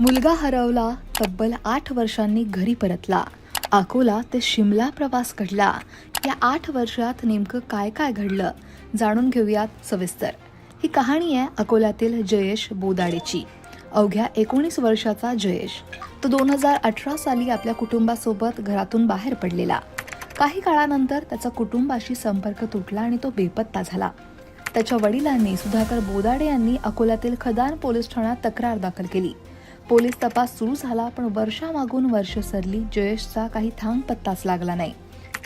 मुलगा हरवला तब्बल आठ वर्षांनी घरी परतला. अकोला ते शिमला प्रवास घडला. या आठ वर्षात नेमकं काय काय घडलं जाणून घेऊयात सविस्तर. ही कहाणी आहे अकोल्यातील जयेश बोदाडेची. अवघ्या एकोणीस वर्षाचा जयेश. तो दोन हजार अठरा साली आपल्या कुटुंबासोबत घरातून बाहेर पडलेला. काही काळानंतर त्याचा कुटुंबाशी संपर्क तुटला आणि तो बेपत्ता झाला. त्याच्या वडिलांनी सुधाकर बोदाडे यांनी अकोल्यातील खदान पोलीस ठाण्यात तक्रार दाखल केली. पोलीस तपास सुरू झाला पण वर्षामागून वर्ष सरली जयेशचा काही थांग पत्ताच लागला नाही.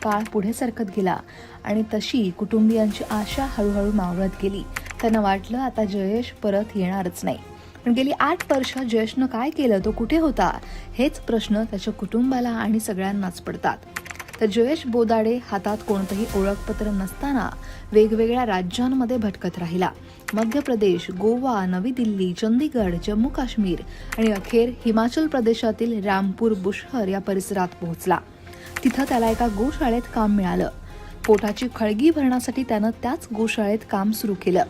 काळ पुढे सरकत गेला आणि तशी कुटुंबियांची आशा हळूहळू मावळत गेली. त्यांना वाटलं आता जयेश परत येणारच नाही. पण गेली आठ वर्ष जयेशनं काय केलं तो कुठे होता? हेच प्रश्न त्याच्या कुटुंबाला आणि सगळ्यांनाच पडतात. तर जयेश बोदाडे हातात कोणतंही ओळखपत्र नसताना वेगवेगळ्या राज्यांमध्ये भटकत राहिला. मध्य प्रदेश गोवा नवी दिल्ली चंदीगड जम्मू काश्मीर आणि अखेर हिमाचल प्रदेशातील रामपूर बुशहर या परिसरात पोहोचला. तिथं त्याला एका गोशाळेत काम मिळालं. पोटाची खळगी भरण्यासाठी त्यानं त्याच गोशाळेत काम सुरू केलं.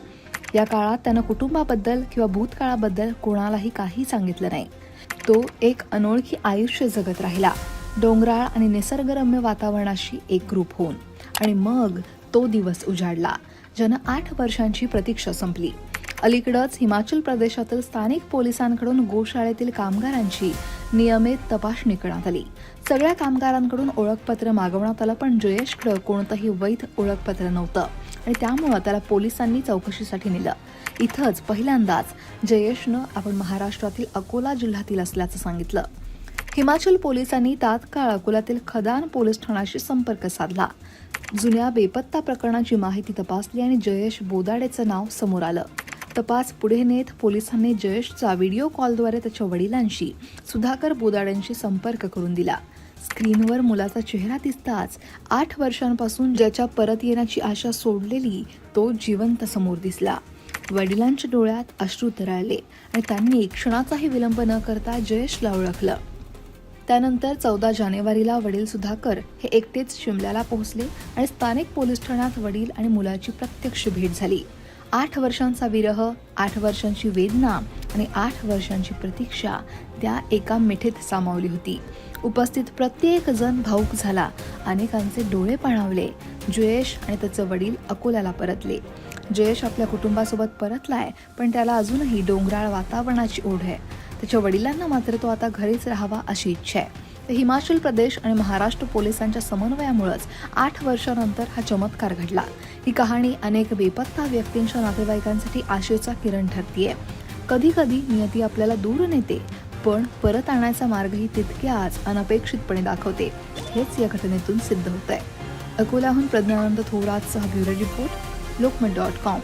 या काळात त्यानं कुटुंबाबद्दल किंवा भूतकाळाबद्दल कोणालाही काही सांगितलं नाही. तो एक अनोळखी आयुष्य जगत राहिला. डोंगराळ आणि निसर्गरम्य वातावरणाशी एकरूप होऊन. आणि मग तो दिवस उजाडला. ज्यानं आठ वर्षांची प्रतीक्षा संपली. अलीकडंच हिमाचल प्रदेशातील स्थानिक पोलिसांकडून गोशाळेतील कामगारांची नियमित तपासणी करण्यात आली. सगळ्या कामगारांकडून ओळखपत्र मागवण्यात आलं पण जयेशकडं कोणतंही वैध ओळखपत्र नव्हतं. आणि त्यामुळं त्याला पोलिसांनी चौकशीसाठी नेलं. इथंच पहिल्यांदाच जयेशनं आपण महाराष्ट्रातील अकोला जिल्ह्यातील असल्याचं सांगितलं. हिमाचल पोलिसांनी तात्काळ अकोल्यातील खदान पोलीस ठाण्याशी संपर्क साधला. जुन्या बेपत्ता प्रकरणाची माहिती तपासली आणि जयेश बोदाडेचं नाव समोर आलं. तपास पुढे नेत पोलिसांनी जयेशचा व्हिडिओ कॉलद्वारे त्याच्या वडिलांशी सुधाकर बोदाड्यांशी संपर्क करून दिला. स्क्रीनवर मुलाचा चेहरा दिसताच आठ वर्षांपासून ज्याच्या परत येण्याची आशा सोडलेली तो जिवंत समोर दिसला. वडिलांच्या डोळ्यात अश्रू तरळले आणि त्यांनी क्षणाचाही विलंब न करता जयेशला ओळखलं. त्यानंतर चौदा जानेवारीला वडील सुधाकर हे एकटेच शिमल्याला पोहोचले आणि स्थानिक पोलीस ठाण्यात वडील आणि मुलाची प्रत्यक्ष भेट झाली. आठ वर्षांचा विरह आठ वर्षांची वेदना आणि आठ वर्षांची प्रतीक्षा त्या एका मिठीत सामावली होती. उपस्थित प्रत्येक जण भाऊक झाला. अनेकांचे डोळे पाणावले. जयेश आणि त्याचं वडील अकोल्याला परतले. जयेश आपल्या कुटुंबासोबत परतलाय पण त्याला अजूनही डोंगराळ वातावरणाची ओढ आहे. त्याच्या वडिलांना मात्र तो आता घरीच राहावा अशी इच्छा आहे. तर हिमाचल प्रदेश आणि महाराष्ट्र पोलिसांच्या समन्वयामुळेच आठ वर्षानंतर हा चमत्कार घडला. ही कहाणी अनेक बेपत्ता व्यक्तींच्या नातेवाईकांसाठी आशेचा किरण ठरतीये. कधी कधी नियती आपल्याला दूर नेते पण परत आणायचा मार्गही तितक्याच अनपेक्षितपणे दाखवते. हेच या घटनेतून सिद्ध होत आहे अकोल्याहून Pragyanand थोरातसह bureau report Lokmat dot com.